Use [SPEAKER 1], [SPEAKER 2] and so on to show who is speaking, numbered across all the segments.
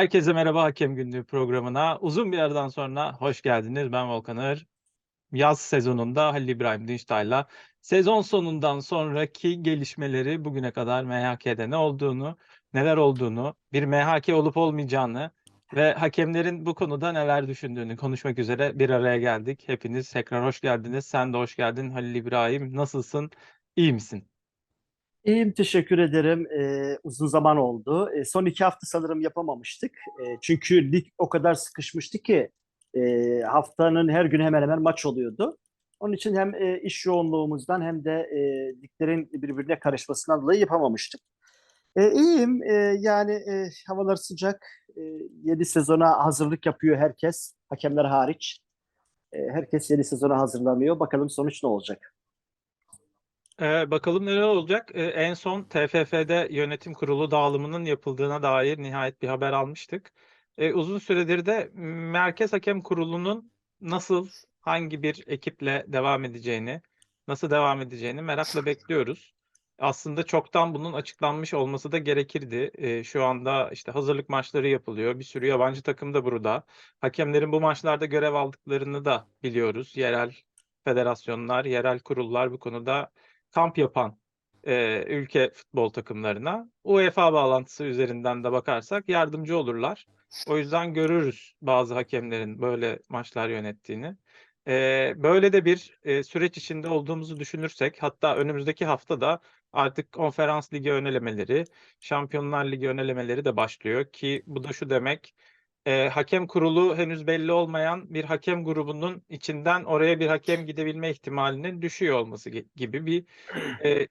[SPEAKER 1] Herkese merhaba Hakem Günlüğü programına. Uzun bir aradan sonra hoş geldiniz. Ben Volkan Ağır. Yaz sezonunda Halil İbrahim Dinçtay'la sezon sonundan sonraki gelişmeleri bugüne kadar MHK'de ne olduğunu, neler olduğunu, bir MHK olup olmayacağını ve hakemlerin bu konuda neler düşündüğünü konuşmak üzere bir araya geldik. Hepiniz tekrar hoş geldiniz. Sen de hoş geldin Halil İbrahim. Nasılsın? İyi misin?
[SPEAKER 2] İyiyim, teşekkür ederim. Ee, uzun zaman oldu. Ee, son iki hafta sanırım yapamamıştık. Ee, çünkü lig o kadar sıkışmıştı ki e, haftanın her günü hemen hemen maç oluyordu. Onun için hem e, iş yoğunluğumuzdan hem de e, liglerin birbirine karışmasından dolayı yapamamıştık. E, iyiyim. E, yani e, havalar sıcak. E, yeni sezona hazırlık yapıyor herkes. Hakemler hariç. E, herkes yeni sezona hazırlanıyor. Bakalım sonuç ne olacak?
[SPEAKER 1] Ee, bakalım neler olacak. Ee, en son TFF'de yönetim kurulu dağılımının yapıldığına dair nihayet bir haber almıştık. Ee, uzun süredir de Merkez Hakem Kurulu'nun nasıl, hangi bir ekiple devam edeceğini, nasıl devam edeceğini merakla bekliyoruz. Aslında çoktan bunun açıklanmış olması da gerekirdi. Ee, şu anda işte hazırlık maçları yapılıyor. Bir sürü yabancı takım da burada. Hakemlerin bu maçlarda görev aldıklarını da biliyoruz. Yerel federasyonlar, yerel kurullar bu konuda kamp yapan e, ülke futbol takımlarına UEFA bağlantısı üzerinden de bakarsak yardımcı olurlar. O yüzden görürüz bazı hakemlerin böyle maçlar yönettiğini. E, böyle de bir e, süreç içinde olduğumuzu düşünürsek hatta önümüzdeki hafta da artık konferans ligi önelemeleri, şampiyonlar ligi önelemeleri de başlıyor ki bu da şu demek e, hakem kurulu henüz belli olmayan bir hakem grubunun içinden oraya bir hakem gidebilme ihtimalinin düşüyor olması gibi bir e,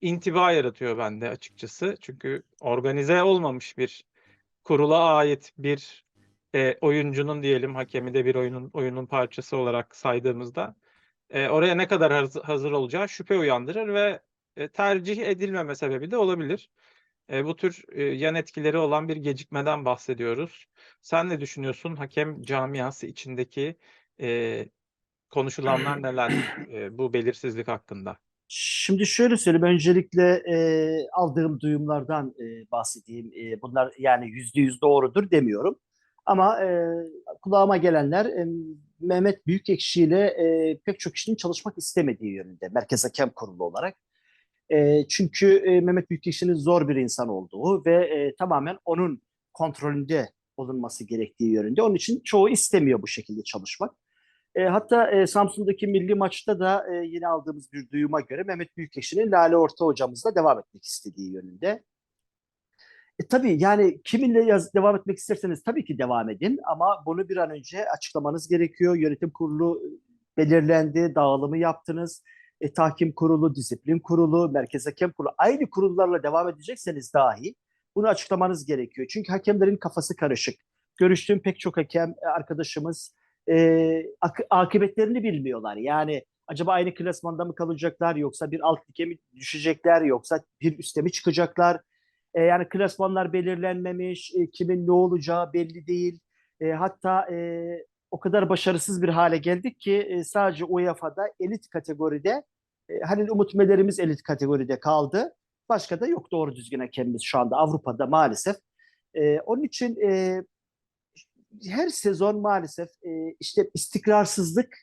[SPEAKER 1] intiba yaratıyor bende açıkçası. Çünkü organize olmamış bir kurula ait bir e, oyuncunun diyelim hakemi de bir oyunun oyunun parçası olarak saydığımızda e, oraya ne kadar haz- hazır olacağı şüphe uyandırır ve e, tercih edilmeme sebebi de olabilir. E, bu tür e, yan etkileri olan bir gecikmeden bahsediyoruz. Sen ne düşünüyorsun hakem camiası içindeki e, konuşulanlar neler e, bu belirsizlik hakkında?
[SPEAKER 2] Şimdi şöyle söyleyeyim. Öncelikle e, aldığım duyumlardan e, bahsedeyim. E, bunlar yani yüzde yüz doğrudur demiyorum. Ama e, kulağıma gelenler e, Mehmet Büyükekşi ile e, pek çok kişinin çalışmak istemediği yönünde. Merkez Hakem Kurulu olarak. E, çünkü e, Mehmet Büyükekşi'nin zor bir insan olduğu ve e, tamamen onun kontrolünde bulunması gerektiği yönünde. Onun için çoğu istemiyor bu şekilde çalışmak. E, hatta e, Samsun'daki milli maçta da e, yine aldığımız bir duyuma göre Mehmet Büyükekşi'nin Lale Orta hocamızla devam etmek istediği yönünde. E, tabii yani kiminle yaz, devam etmek isterseniz tabii ki devam edin ama bunu bir an önce açıklamanız gerekiyor. Yönetim kurulu belirlendi, dağılımı yaptınız. E, tahkim kurulu, disiplin kurulu, merkez hakem kurulu aynı kurullarla devam edecekseniz dahi bunu açıklamanız gerekiyor. Çünkü hakemlerin kafası karışık. Görüştüğüm pek çok hakem e, arkadaşımız e, ak- akıbetlerini bilmiyorlar. Yani acaba aynı klasmanda mı kalacaklar yoksa bir alt lige mi düşecekler yoksa bir üste mi çıkacaklar? E, yani klasmanlar belirlenmemiş, e, kimin ne olacağı belli değil. E, hatta e, o kadar başarısız bir hale geldik ki e, sadece UEFA'da elit kategoride e, Halil Umut Melerimiz elit kategoride kaldı. Başka da yok doğru düzgün hakemimiz şu anda Avrupa'da maalesef. E, onun için e, her sezon maalesef e, işte istikrarsızlık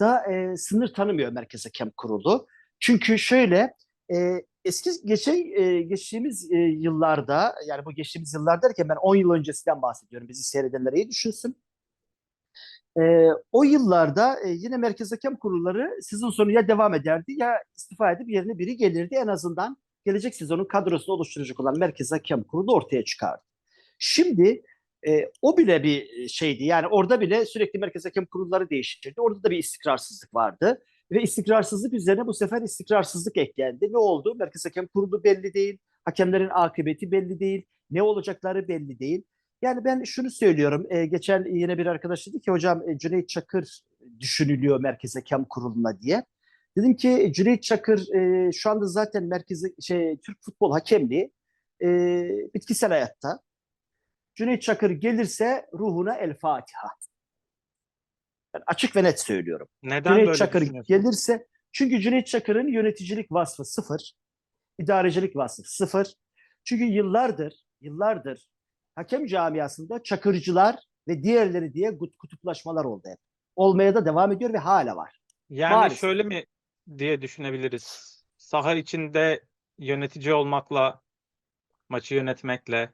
[SPEAKER 2] da e, sınır tanımıyor Merkez Hakem Kurulu. Çünkü şöyle e, eski geçen e, geçtiğimiz e, yıllarda yani bu geçtiğimiz yıllar derken ben 10 yıl öncesinden bahsediyorum. Bizi seyredenler iyi düşünsün. E, o yıllarda e, yine Merkez Hakem Kurulları sezon sonu ya devam ederdi ya istifa edip yerine biri gelirdi. En azından gelecek sezonun kadrosunu oluşturacak olan Merkez Hakem Kurulu ortaya çıkardı. Şimdi e, o bile bir şeydi. Yani orada bile sürekli merkez hakem kurulları değiştirdi. Orada da bir istikrarsızlık vardı. Ve istikrarsızlık üzerine bu sefer istikrarsızlık eklendi. Ne oldu? Merkez hakem kurulu belli değil. Hakemlerin akıbeti belli değil. Ne olacakları belli değil. Yani ben şunu söylüyorum. E, geçen yine bir arkadaş dedi ki hocam e, Cüneyt Çakır düşünülüyor merkez hakem kuruluna diye. Dedim ki Cüneyt Çakır e, şu anda zaten merkezi şey Türk futbol hakemliği e, bitkisel hayatta. Cüneyt Çakır gelirse ruhuna el Fatiha. Ben açık ve net söylüyorum.
[SPEAKER 1] Neden
[SPEAKER 2] Cüneyt
[SPEAKER 1] böyle
[SPEAKER 2] Çakır gelirse çünkü Cüneyt Çakır'ın yöneticilik vasfı sıfır. idarecilik vasfı sıfır. Çünkü yıllardır yıllardır hakem camiasında çakırcılar ve diğerleri diye kutuplaşmalar oldu hep. Olmaya da devam ediyor ve hala var.
[SPEAKER 1] Yani
[SPEAKER 2] Maalesef.
[SPEAKER 1] şöyle mi diye düşünebiliriz. Saha içinde yönetici olmakla, maçı yönetmekle,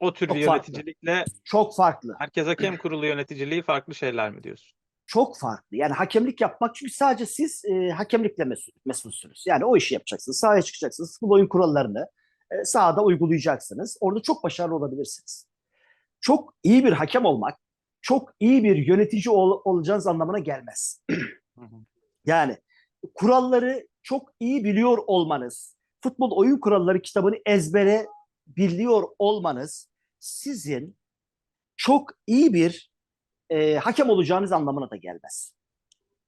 [SPEAKER 1] o tür
[SPEAKER 2] Çok farklı.
[SPEAKER 1] yöneticilikle
[SPEAKER 2] Çok farklı.
[SPEAKER 1] Merkez Hakem Kurulu yöneticiliği farklı şeyler mi diyorsun?
[SPEAKER 2] Çok farklı. Yani hakemlik yapmak çünkü sadece siz e, hakemlikle mesul, mesulsünüz. Yani o işi yapacaksınız. Sahaya çıkacaksınız. Bu oyun kurallarını e, sahada uygulayacaksınız. Orada çok başarılı olabilirsiniz. Çok iyi bir hakem olmak, çok iyi bir yönetici ol, olacağınız anlamına gelmez. Yani kuralları çok iyi biliyor olmanız, futbol oyun kuralları kitabını ezbere biliyor olmanız sizin çok iyi bir e, hakem olacağınız anlamına da gelmez.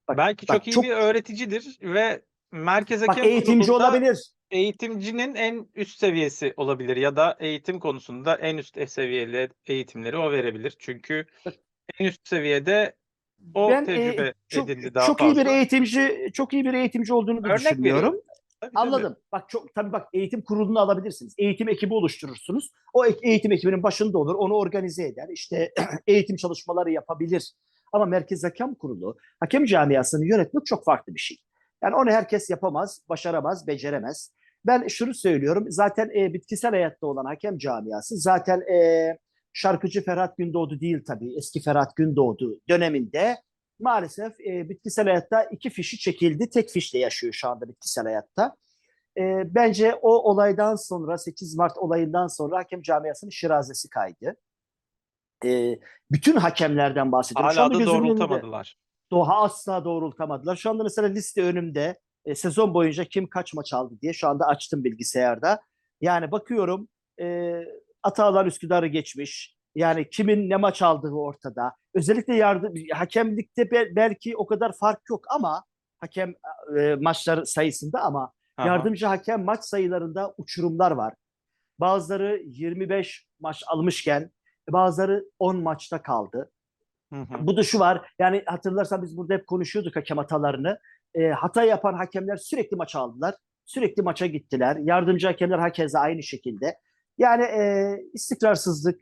[SPEAKER 2] Bak-
[SPEAKER 1] Belki
[SPEAKER 2] bak
[SPEAKER 1] çok iyi
[SPEAKER 2] çok-
[SPEAKER 1] bir öğreticidir ve Merkez
[SPEAKER 2] Bak
[SPEAKER 1] Hakem
[SPEAKER 2] eğitimci
[SPEAKER 1] Kurulu'nda
[SPEAKER 2] olabilir.
[SPEAKER 1] Eğitimcinin en üst seviyesi olabilir ya da eğitim konusunda en üst seviyeli eğitimleri o verebilir. Çünkü en üst seviyede o
[SPEAKER 2] Ben e,
[SPEAKER 1] tecrübe
[SPEAKER 2] çok,
[SPEAKER 1] edindi daha
[SPEAKER 2] çok
[SPEAKER 1] fazla.
[SPEAKER 2] iyi bir eğitimci, çok iyi bir eğitimci olduğunu
[SPEAKER 1] Örnek
[SPEAKER 2] düşünmüyorum.
[SPEAKER 1] veriyorum. Tabii, tabii.
[SPEAKER 2] Anladım. Bak çok tabii bak eğitim kurulunu alabilirsiniz. Eğitim ekibi oluşturursunuz. O eğitim ekibinin başında olur. Onu organize eder. İşte eğitim çalışmaları yapabilir. Ama Merkez Hakem Kurulu, hakem camiasını yönetmek çok farklı bir şey. Yani onu herkes yapamaz, başaramaz, beceremez. Ben şunu söylüyorum. Zaten e, bitkisel hayatta olan hakem camiası zaten e, şarkıcı Ferhat Gündoğdu değil tabii. Eski Ferhat Gündoğdu döneminde maalesef e, bitkisel hayatta iki fişi çekildi. Tek fişle yaşıyor şu anda bitkisel hayatta. E, bence o olaydan sonra 8 Mart olayından sonra hakem camiasının şirazesi kaydı. E, bütün hakemlerden bahsediyorum.
[SPEAKER 1] Hala da doğrultamadılar.
[SPEAKER 2] Doğa asla doğrultamadılar. Şu anda mesela liste önümde. E, sezon boyunca kim kaç maç aldı diye şu anda açtım bilgisayarda. Yani bakıyorum e, Atalar Üsküdar'ı geçmiş. Yani kimin ne maç aldığı ortada. Özellikle yardım hakemlikte be- belki o kadar fark yok ama hakem e, maçlar sayısında ama
[SPEAKER 1] Aha.
[SPEAKER 2] yardımcı hakem maç sayılarında uçurumlar var. Bazıları 25 maç almışken bazıları 10 maçta kaldı.
[SPEAKER 1] Hı hı.
[SPEAKER 2] Bu da şu var. Yani hatırlarsan biz burada hep konuşuyorduk hakem hatalarını. E, hata yapan hakemler sürekli maç aldılar. Sürekli maça gittiler. Yardımcı hakemler hakeza aynı şekilde. Yani e, istikrarsızlık,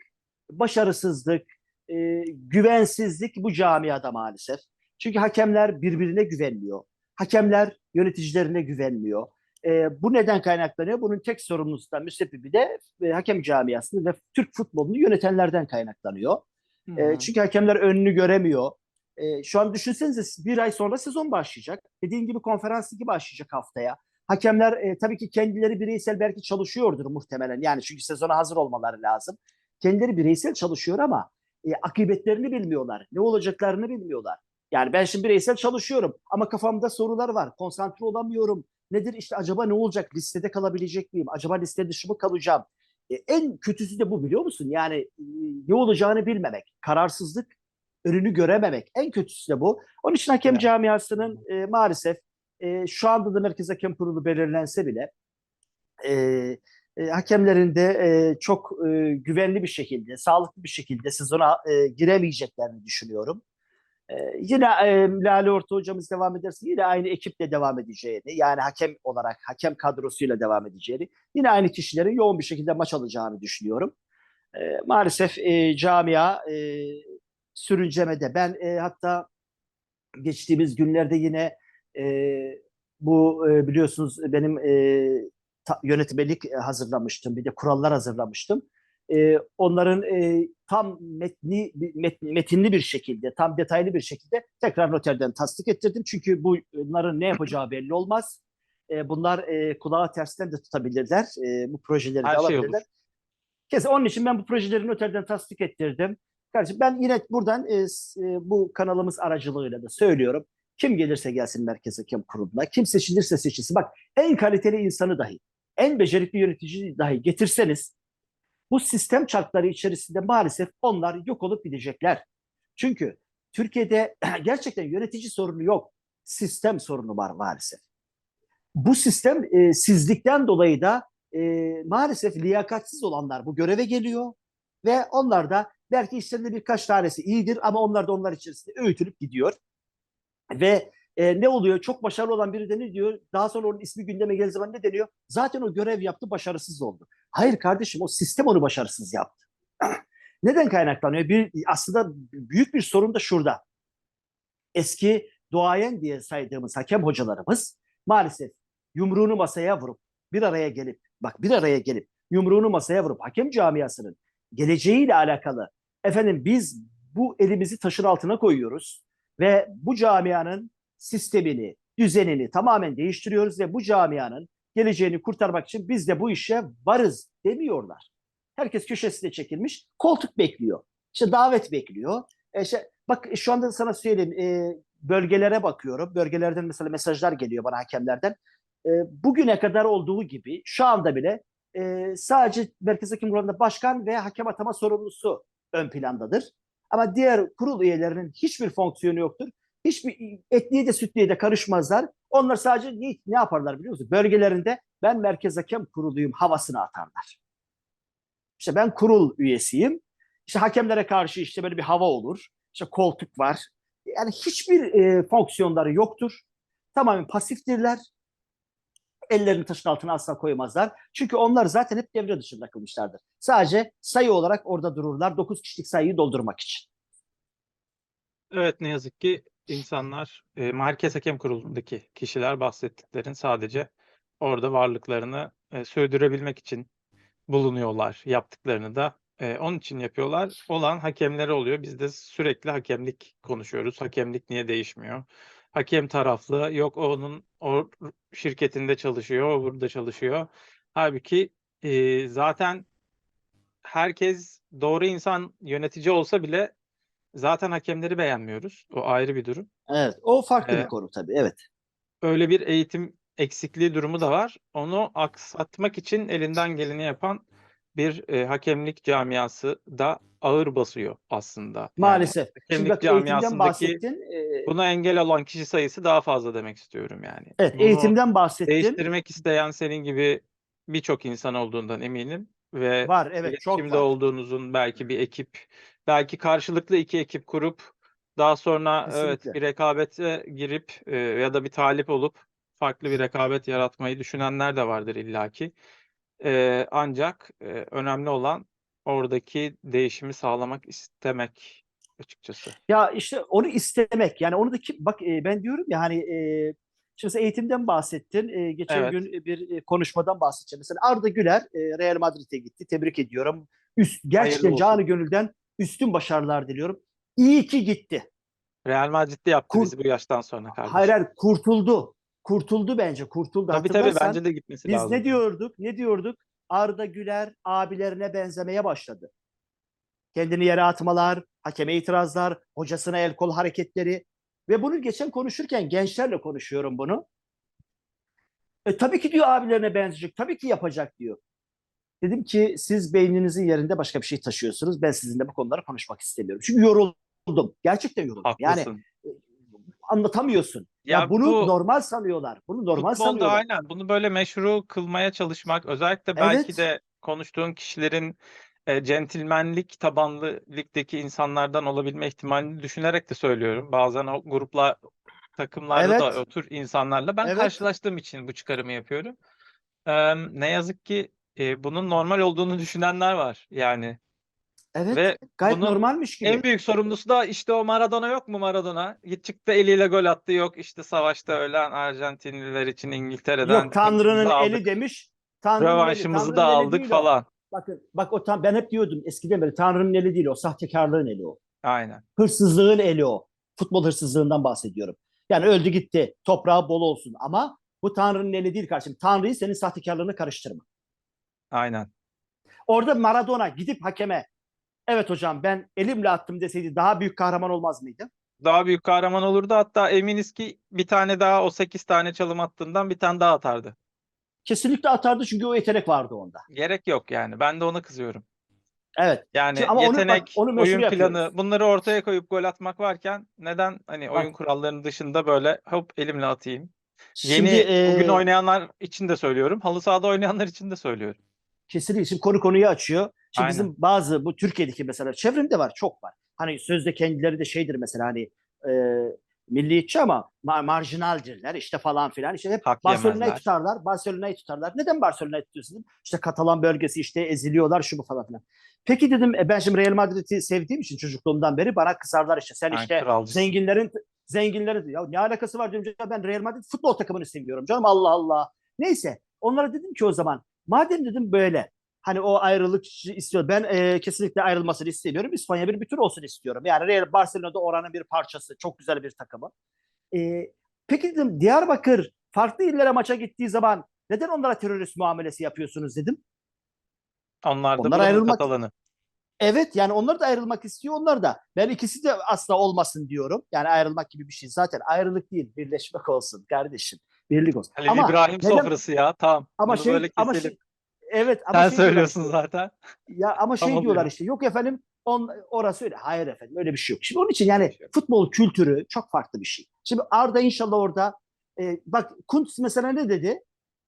[SPEAKER 2] başarısızlık, e, güvensizlik bu camiada maalesef. Çünkü hakemler birbirine güvenmiyor. Hakemler yöneticilerine güvenmiyor. E, bu neden kaynaklanıyor? Bunun tek sorumlusu da müsebbibi de e, hakem camiasını ve Türk futbolunu yönetenlerden kaynaklanıyor. E, çünkü hakemler önünü göremiyor. E, şu an düşünsenize bir ay sonra sezon başlayacak. Dediğim gibi konferans ligi başlayacak haftaya. Hakemler e, tabii ki kendileri bireysel belki çalışıyordur muhtemelen. Yani çünkü sezona hazır olmaları lazım. Kendileri bireysel çalışıyor ama e, akıbetlerini bilmiyorlar. Ne olacaklarını bilmiyorlar. Yani ben şimdi bireysel çalışıyorum ama kafamda sorular var. Konsantre olamıyorum. Nedir işte acaba ne olacak? Listede kalabilecek miyim? Acaba liste dışı mı kalacağım? E, en kötüsü de bu biliyor musun? Yani e, ne olacağını bilmemek, kararsızlık, önünü görememek. En kötüsü de bu. Onun için hakem
[SPEAKER 1] Evet.
[SPEAKER 2] camiasının e, maalesef e, şu anda da Merkez Hakem Kurulu belirlense bile e, e, hakemlerin de e, çok e, güvenli bir şekilde, sağlıklı bir şekilde sezona e, giremeyeceklerini düşünüyorum. E, yine e, Lale Orta hocamız devam ederse yine aynı ekiple devam edeceğini, yani hakem olarak, hakem kadrosuyla devam edeceğini, yine aynı kişilerin yoğun bir şekilde maç alacağını düşünüyorum. E, maalesef e, camia e, sürüncemede. Ben e, hatta geçtiğimiz günlerde yine e, bu e, biliyorsunuz benim e, ta- yönetmelik e, hazırlamıştım. Bir de kurallar hazırlamıştım. E, onların e, tam metni met- metinli bir şekilde, tam detaylı bir şekilde tekrar noterden tasdik ettirdim. Çünkü bu- bunların ne yapacağı belli olmaz. E, bunlar e, kulağa tersten de tutabilirler. E, bu projeleri de
[SPEAKER 1] Her şey
[SPEAKER 2] alabilirler.
[SPEAKER 1] olur.
[SPEAKER 2] Kesin onun için ben bu projeleri noterden tasdik ettirdim. Kardeşim ben yine buradan e, e, bu kanalımız aracılığıyla da söylüyorum. Kim gelirse gelsin Merkez Hakem Kurulu'na, kim seçilirse seçilsin. Bak en kaliteli insanı dahi, en becerikli yönetici dahi getirseniz bu sistem çarkları içerisinde maalesef onlar yok olup gidecekler. Çünkü Türkiye'de gerçekten yönetici sorunu yok. Sistem sorunu var maalesef. Bu sistem e, sizlikten dolayı da e, maalesef liyakatsiz olanlar bu göreve geliyor ve onlar da belki işlerinde birkaç tanesi iyidir ama onlar da onlar içerisinde öğütülüp gidiyor. Ve e, ne oluyor? Çok başarılı olan biri de ne diyor? Daha sonra onun ismi gündeme geldiği zaman ne deniyor? Zaten o görev yaptı, başarısız oldu. Hayır kardeşim, o sistem onu başarısız yaptı. Neden kaynaklanıyor? Bir aslında büyük bir sorun da şurada. Eski duayen diye saydığımız hakem hocalarımız maalesef yumruğunu masaya vurup bir araya gelip bak bir araya gelip yumruğunu masaya vurup hakem camiasının geleceğiyle alakalı efendim biz bu elimizi taşın altına koyuyoruz ve bu camianın sistemini, düzenini tamamen değiştiriyoruz ve bu camianın geleceğini kurtarmak için biz de bu işe varız demiyorlar. Herkes köşesine çekilmiş, koltuk bekliyor. İşte davet bekliyor. E işte, bak şu anda sana söyleyeyim, e, bölgelere bakıyorum. Bölgelerden mesela mesajlar geliyor bana hakemlerden. E, bugüne kadar olduğu gibi şu anda bile e, sadece Merkez Hakem Kurulu'nda başkan ve hakem atama sorumlusu ön plandadır. Ama diğer kurul üyelerinin hiçbir fonksiyonu yoktur. Hiçbir etliye de sütlüye de karışmazlar. Onlar sadece ne, ne yaparlar biliyor musun? Bölgelerinde ben Merkez Hakem Kuruluyum havasını atarlar. İşte ben kurul üyesiyim. İşte hakemlere karşı işte böyle bir hava olur. İşte koltuk var. Yani hiçbir e, fonksiyonları yoktur. Tamamen pasiftirler. Ellerini taşın altına asla koymazlar. Çünkü onlar zaten hep devre dışında kılmışlardır. Sadece sayı olarak orada dururlar. 9 kişilik sayıyı doldurmak için.
[SPEAKER 1] Evet ne yazık ki insanlar e, Merkez Hakem Kurulu'ndaki kişiler bahsettiklerin sadece orada varlıklarını e, sürdürebilmek için bulunuyorlar. Yaptıklarını da e, onun için yapıyorlar. Olan hakemleri oluyor. Biz de sürekli hakemlik konuşuyoruz. Hakemlik niye değişmiyor? Hakem taraflı. Yok onun o şirketinde çalışıyor, o burada çalışıyor. Halbuki e, zaten herkes doğru insan yönetici olsa bile zaten hakemleri beğenmiyoruz. O ayrı bir durum.
[SPEAKER 2] Evet. O farklı
[SPEAKER 1] Ee,
[SPEAKER 2] bir konu tabii. Evet.
[SPEAKER 1] Öyle bir eğitim eksikliği durumu da var. Onu aksatmak için elinden geleni yapan bir e, hakemlik camiası da ağır basıyor aslında. Yani
[SPEAKER 2] Maalesef. Şimdi
[SPEAKER 1] hakemlik camiasındaki.
[SPEAKER 2] Ee,
[SPEAKER 1] buna engel olan kişi sayısı daha fazla demek istiyorum yani.
[SPEAKER 2] evet
[SPEAKER 1] Bunu
[SPEAKER 2] eğitimden bahsettin.
[SPEAKER 1] değiştirmek isteyen senin gibi birçok insan olduğundan eminim ve
[SPEAKER 2] Var evet çok var.
[SPEAKER 1] olduğunuzun belki bir ekip, belki karşılıklı iki ekip kurup daha sonra evet
[SPEAKER 2] Kesinlikle.
[SPEAKER 1] bir rekabete girip e, ya da bir talip olup farklı bir rekabet yaratmayı düşünenler de vardır illaki. E, ancak e, önemli olan oradaki değişimi sağlamak istemek açıkçası.
[SPEAKER 2] Ya işte onu istemek yani onu da kim bak e, ben diyorum ya hani e, şimdi sen eğitimden bahsettin. E, geçen
[SPEAKER 1] Evet.
[SPEAKER 2] gün bir konuşmadan bahsedeceğim. Mesela Arda Güler e, Real Madrid'e gitti. Tebrik ediyorum. Üst, gerçekten canı gönülden üstün başarılar diliyorum. İyi ki gitti.
[SPEAKER 1] Real Madrid'de yaptı
[SPEAKER 2] Kur-
[SPEAKER 1] bizi bu yaştan sonra kardeşim.
[SPEAKER 2] Hayır hayır kurtuldu. Kurtuldu bence. Kurtuldu.
[SPEAKER 1] Tabii tabii bence de gitmesi
[SPEAKER 2] Biz
[SPEAKER 1] lazım.
[SPEAKER 2] ne diyorduk? Ne diyorduk? Arda Güler abilerine benzemeye başladı. Kendini yere atmalar, hakeme itirazlar, hocasına el kol hareketleri ve bunu geçen konuşurken gençlerle konuşuyorum bunu. E, tabii ki diyor abilerine benzeyecek, tabii ki yapacak diyor. Dedim ki siz beyninizin yerinde başka bir şey taşıyorsunuz. Ben sizinle bu konuları konuşmak istemiyorum. Çünkü yoruldum. Gerçekten yoruldum. Yani
[SPEAKER 1] Haklısın.
[SPEAKER 2] anlatamıyorsun. Ya,
[SPEAKER 1] Ya
[SPEAKER 2] bunu
[SPEAKER 1] bu-
[SPEAKER 2] normal sanıyorlar. Bunu normal
[SPEAKER 1] Futbolda
[SPEAKER 2] sanıyorlar.
[SPEAKER 1] aynen bunu böyle meşru kılmaya çalışmak özellikle belki
[SPEAKER 2] Evet.
[SPEAKER 1] de konuştuğun kişilerin e, centilmenlik tabanlı ligdeki insanlardan olabilme ihtimalini düşünerek de söylüyorum. Bazen o grupla takımlarda da
[SPEAKER 2] Evet.
[SPEAKER 1] o tür insanlarla ben
[SPEAKER 2] Evet.
[SPEAKER 1] karşılaştığım için bu çıkarımı yapıyorum. Eee, ne yazık ki e, bunun normal olduğunu düşünenler var yani
[SPEAKER 2] Evet.
[SPEAKER 1] ve
[SPEAKER 2] Gayet
[SPEAKER 1] bunun
[SPEAKER 2] normalmiş gibi.
[SPEAKER 1] en büyük sorumlusu da işte o Maradona yok mu Maradona? Çıktı eliyle gol attı yok işte savaşta ölen Arjantinliler için İngiltere'den
[SPEAKER 2] Yok Tanrı'nın eli demiş. Tanrı'nın.
[SPEAKER 1] Rövanşımızı da
[SPEAKER 2] Tanrı'nın eli
[SPEAKER 1] aldık
[SPEAKER 2] o.
[SPEAKER 1] falan.
[SPEAKER 2] Bakın bak o tam ben hep diyordum eskiden beri Tanrı'nın eli değil o. Sahtekarlığın eli o.
[SPEAKER 1] Aynen.
[SPEAKER 2] Hırsızlığın eli o. Futbol hırsızlığından bahsediyorum. Yani öldü gitti. Toprağı bol olsun ama bu Tanrı'nın eli değil kardeşim. Tanrı'yı senin sahtekarlığına karıştırma.
[SPEAKER 1] Aynen.
[SPEAKER 2] Orada Maradona gidip hakeme evet hocam ben elimle attım deseydi daha büyük kahraman olmaz mıydı?
[SPEAKER 1] Daha büyük kahraman olurdu. Hatta eminiz ki bir tane daha o 8 tane çalım attığından bir tane daha atardı.
[SPEAKER 2] Kesinlikle atardı çünkü o yetenek vardı onda.
[SPEAKER 1] Gerek yok yani. Ben de ona kızıyorum.
[SPEAKER 2] Evet.
[SPEAKER 1] Yani
[SPEAKER 2] Şimdi ama onu
[SPEAKER 1] yetenek,
[SPEAKER 2] onu meşru
[SPEAKER 1] oyun
[SPEAKER 2] yapıyoruz.
[SPEAKER 1] planı bunları ortaya koyup gol atmak varken neden hani
[SPEAKER 2] Bak.
[SPEAKER 1] oyun kurallarının dışında böyle hop elimle atayım.
[SPEAKER 2] Şimdi
[SPEAKER 1] Yeni bugün
[SPEAKER 2] e,
[SPEAKER 1] oynayanlar için de söylüyorum. Halı sahada oynayanlar için de söylüyorum.
[SPEAKER 2] Kesinlikle. Şimdi konu konuyu açıyor. Şimdi
[SPEAKER 1] Aynen.
[SPEAKER 2] bizim bazı bu Türkiye'deki mesela çevremde var çok var. Hani sözde kendileri de şeydir mesela hani e, milliyetçi ama ma- marjinaldirler işte falan filan. İşte hep
[SPEAKER 1] Hak
[SPEAKER 2] Barcelona'yı tutarlar. Barcelona'yı tutarlar. Neden Barcelona'yı tutuyorsun? İşte Katalan bölgesi işte eziliyorlar şu bu falan filan. Peki dedim e, ben şimdi Real Madrid'i sevdiğim için çocukluğumdan beri bana kızarlar işte. Sen işte
[SPEAKER 1] kralcısın.
[SPEAKER 2] zenginlerin zenginlerin ya ne alakası var diyorum ben Real Madrid futbol takımını seviyorum canım Allah Allah. Neyse onlara dedim ki o zaman madem dedim böyle hani o ayrılık istiyor. Ben e, kesinlikle ayrılmasını istemiyorum. İspanya bir bütün olsun istiyorum. Yani Real Barcelona'da oranın bir parçası. Çok güzel bir takımı. E, peki dedim Diyarbakır farklı illere maça gittiği zaman neden onlara terörist muamelesi yapıyorsunuz dedim.
[SPEAKER 1] Onlar da
[SPEAKER 2] Onlar ayrılmak-
[SPEAKER 1] Katalanı.
[SPEAKER 2] Evet yani onlar da ayrılmak istiyor onlar da. Ben ikisi de asla olmasın diyorum. Yani ayrılmak gibi bir şey zaten ayrılık değil birleşmek olsun kardeşim. Birlik olsun.
[SPEAKER 1] Halil
[SPEAKER 2] ama
[SPEAKER 1] İbrahim
[SPEAKER 2] neden-
[SPEAKER 1] sofrası ya. Tamam.
[SPEAKER 2] ama
[SPEAKER 1] Bunu
[SPEAKER 2] şey
[SPEAKER 1] böyle
[SPEAKER 2] ama
[SPEAKER 1] keselim.
[SPEAKER 2] şey, evet ama
[SPEAKER 1] Sen
[SPEAKER 2] şey
[SPEAKER 1] söylüyorsun
[SPEAKER 2] işte,
[SPEAKER 1] zaten.
[SPEAKER 2] Ya ama şey
[SPEAKER 1] Tamam
[SPEAKER 2] diyorlar
[SPEAKER 1] ya.
[SPEAKER 2] işte yok efendim on, orası öyle. Hayır efendim öyle bir şey yok. Şimdi onun için yani
[SPEAKER 1] şey
[SPEAKER 2] futbol kültürü çok farklı bir şey. Şimdi Arda inşallah orada e, bak Kuntz mesela ne dedi?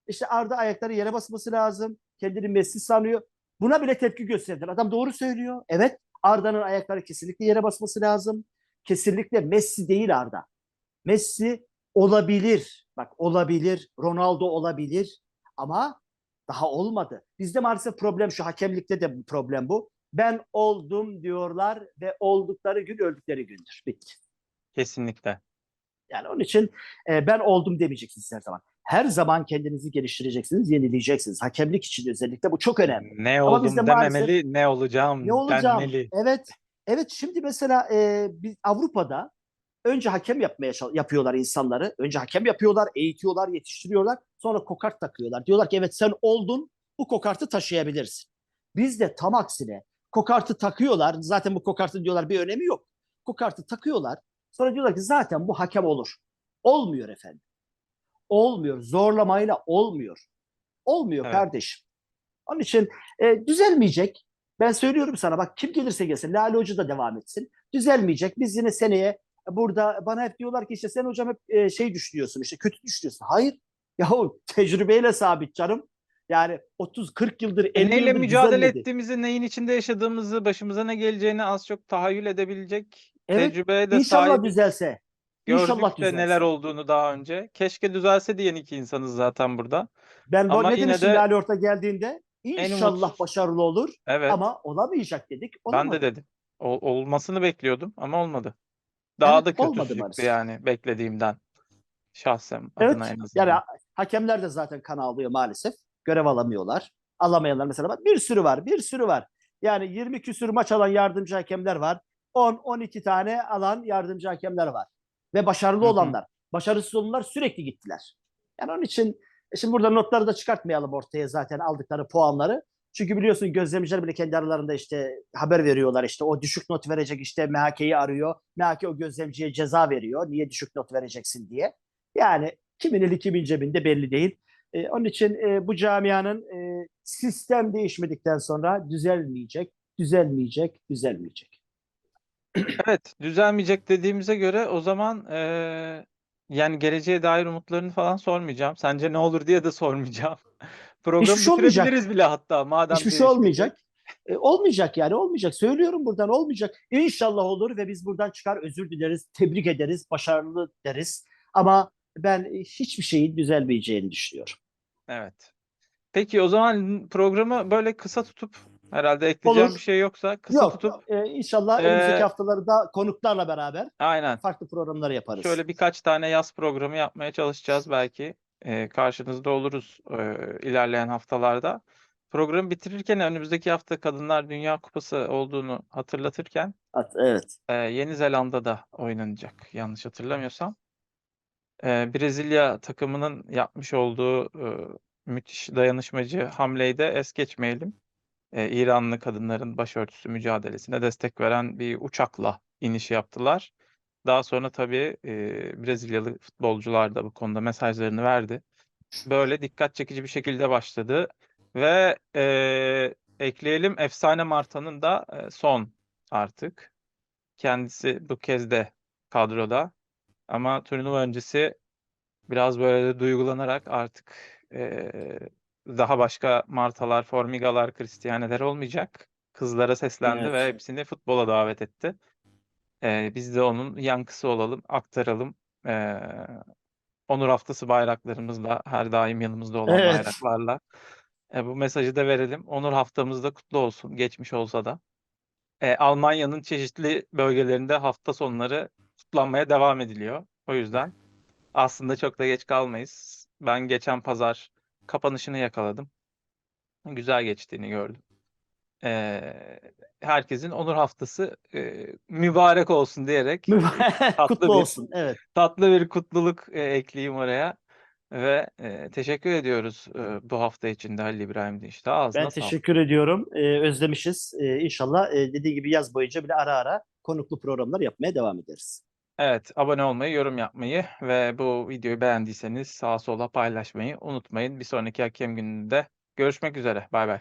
[SPEAKER 2] İşte Arda ayakları yere basması lazım. Kendini Messi sanıyor. Buna bile tepki gösterdiler. Adam doğru söylüyor. Evet Arda'nın ayakları kesinlikle yere basması lazım. Kesinlikle Messi değil Arda. Messi olabilir. Bak olabilir. Ronaldo olabilir. Ama daha olmadı. Bizde maalesef problem şu hakemlikte de problem bu. Ben oldum diyorlar ve oldukları gün öldükleri gündür. Bitti.
[SPEAKER 1] Kesinlikle.
[SPEAKER 2] Yani onun için e, ben oldum demeyeceksiniz her zaman. Her zaman kendinizi geliştireceksiniz, yenileyeceksiniz. Hakemlik için özellikle bu çok önemli.
[SPEAKER 1] Ne
[SPEAKER 2] Ama
[SPEAKER 1] oldum
[SPEAKER 2] bizde maalesef-
[SPEAKER 1] dememeli, ne olacağım
[SPEAKER 2] Ne olacağım?
[SPEAKER 1] denmeli.
[SPEAKER 2] Evet. Evet şimdi mesela e, biz Avrupa'da önce hakem yapmaya yapıyorlar insanları. Önce hakem yapıyorlar, eğitiyorlar, yetiştiriyorlar. Sonra kokart takıyorlar. Diyorlar ki evet sen oldun, bu kokartı taşıyabilirsin. Bizde tam aksine kokartı takıyorlar. Zaten bu kokartın diyorlar bir önemi yok. Kokartı takıyorlar. Sonra diyorlar ki zaten bu hakem olur. Olmuyor efendim. Olmuyor. Zorlamayla olmuyor. Olmuyor
[SPEAKER 1] Evet.
[SPEAKER 2] kardeşim. Onun için e, düzelmeyecek. Ben söylüyorum sana bak kim gelirse gelsin. Lale Hoca da devam etsin. Düzelmeyecek. Biz yine seneye burada bana hep diyorlar ki işte sen hocam hep e, şey düşünüyorsun işte kötü düşünüyorsun. Hayır. Yahu tecrübeyle sabit canım. Yani 30-40 yıldır 50
[SPEAKER 1] E, Neyle
[SPEAKER 2] yıldır
[SPEAKER 1] mücadele
[SPEAKER 2] düzelmedi.
[SPEAKER 1] ettiğimizi, neyin içinde yaşadığımızı, başımıza ne geleceğini az çok tahayyül edebilecek
[SPEAKER 2] Evet,
[SPEAKER 1] tecrübeye de
[SPEAKER 2] İnşallah
[SPEAKER 1] sahibiz.
[SPEAKER 2] düzelse.
[SPEAKER 1] Gördük
[SPEAKER 2] İnşallah düzelse.
[SPEAKER 1] neler olduğunu daha önce. Keşke düzelse diyen iki insanız zaten burada.
[SPEAKER 2] Ben
[SPEAKER 1] Ama
[SPEAKER 2] ne demiştim
[SPEAKER 1] de
[SPEAKER 2] Lale Orta geldiğinde? İnşallah başarılı olur
[SPEAKER 1] Evet,
[SPEAKER 2] ama olamayacak dedik.
[SPEAKER 1] ben
[SPEAKER 2] Olamadı.
[SPEAKER 1] de dedim. Ol- olmasını bekliyordum ama olmadı. Daha
[SPEAKER 2] Evet,
[SPEAKER 1] da
[SPEAKER 2] olmadı
[SPEAKER 1] çıktı yani beklediğimden. Şahsen
[SPEAKER 2] Evet.
[SPEAKER 1] adına en azından.
[SPEAKER 2] Yani ha- hakemler de zaten kan alıyor maalesef. Görev alamıyorlar. Alamayanlar mesela. Bir sürü var. Bir sürü var. Yani 20 küsür maç alan yardımcı hakemler var. 10-12 tane alan yardımcı hakemler var. Ve başarılı
[SPEAKER 1] Hı hı.
[SPEAKER 2] olanlar. Başarısız olanlar sürekli gittiler. Yani onun için e şimdi burada notları da çıkartmayalım ortaya zaten aldıkları puanları. Çünkü biliyorsun gözlemciler bile kendi aralarında işte haber veriyorlar işte o düşük not verecek işte MHK'yi arıyor. MHK o gözlemciye ceza veriyor. Niye düşük not vereceksin diye. Yani kimin eli kimin cebinde belli değil. E, onun için e, bu camianın e, sistem değişmedikten sonra düzelmeyecek, düzelmeyecek, düzelmeyecek.
[SPEAKER 1] Evet, düzelmeyecek dediğimize göre o zaman eee, yani geleceğe dair umutlarını falan sormayacağım. Sence ne olur diye de sormayacağım. Programı
[SPEAKER 2] Hiçbir şey
[SPEAKER 1] bitirebiliriz bile hatta madem
[SPEAKER 2] Hiçbir şey olmayacak. E, olmayacak yani olmayacak. Söylüyorum buradan olmayacak. İnşallah olur ve biz buradan çıkar özür dileriz, tebrik ederiz, başarılı deriz. Ama ben e, hiçbir şeyin düzelmeyeceğini düşünüyorum.
[SPEAKER 1] Evet. Peki o zaman programı böyle kısa tutup herhalde ekleyeceğim
[SPEAKER 2] Olur.
[SPEAKER 1] bir şey yoksa kısa
[SPEAKER 2] Yok,
[SPEAKER 1] tutup
[SPEAKER 2] e, inşallah
[SPEAKER 1] Ee,
[SPEAKER 2] önümüzdeki haftaları da konuklarla beraber
[SPEAKER 1] aynen
[SPEAKER 2] farklı programlar yaparız.
[SPEAKER 1] şöyle birkaç tane yaz programı yapmaya çalışacağız belki. Eee, karşınızda oluruz eee, ilerleyen haftalarda. Programı bitirirken önümüzdeki hafta Kadınlar Dünya Kupası olduğunu hatırlatırken
[SPEAKER 2] At- Evet.
[SPEAKER 1] Ee, Yeni Zelanda'da oynanacak yanlış hatırlamıyorsam. Ee, Brezilya takımının yapmış olduğu e, müthiş dayanışmacı hamleyi de es geçmeyelim. Ee, İranlı kadınların başörtüsü mücadelesine destek veren bir uçakla iniş yaptılar. Daha sonra tabii e, Brezilyalı futbolcular da bu konuda mesajlarını verdi. Böyle dikkat çekici bir şekilde başladı ve e, ekleyelim Efsane Marta'nın da e, son artık. Kendisi bu kez de kadroda. Ama turnuva öncesi biraz böyle duygulanarak artık eee, daha başka Martalar, Formigalar, Cristiane'ler olmayacak. Kızlara seslendi ve
[SPEAKER 2] Evet.
[SPEAKER 1] hepsini futbola davet etti. Eee, biz de onun yankısı olalım, aktaralım. Eee, Onur Haftası bayraklarımızla, her daim yanımızda olan
[SPEAKER 2] Evet.
[SPEAKER 1] bayraklarla, eee, bu mesajı da verelim. Onur Haftamız da kutlu olsun, geçmiş olsa da. Eee, Almanya'nın çeşitli bölgelerinde hafta sonları kutlanmaya devam ediliyor. O yüzden aslında çok da geç kalmayız. Ben geçen pazar kapanışını yakaladım. Güzel geçtiğini gördüm. Eee, herkesin Onur Haftası, eee, mübarek olsun diyerek tatlı
[SPEAKER 2] Kutlu
[SPEAKER 1] bir
[SPEAKER 2] olsun. Evet.
[SPEAKER 1] tatlı bir kutluluk, eee, ekleyeyim oraya ve, eee, teşekkür ediyoruz, eee, bu hafta için de Halil İbrahim Dinç'te.
[SPEAKER 2] Ben
[SPEAKER 1] Ağzına sağlık.
[SPEAKER 2] teşekkür ediyorum. Ee, özlemişiz. Ee, inşallah e, dediği gibi yaz boyunca bile ara ara konuklu programlar yapmaya devam ederiz.
[SPEAKER 1] Evet, abone olmayı, yorum yapmayı ve bu videoyu beğendiyseniz sağa sola paylaşmayı unutmayın. Bir sonraki hakem gününde görüşmek üzere. Baybay.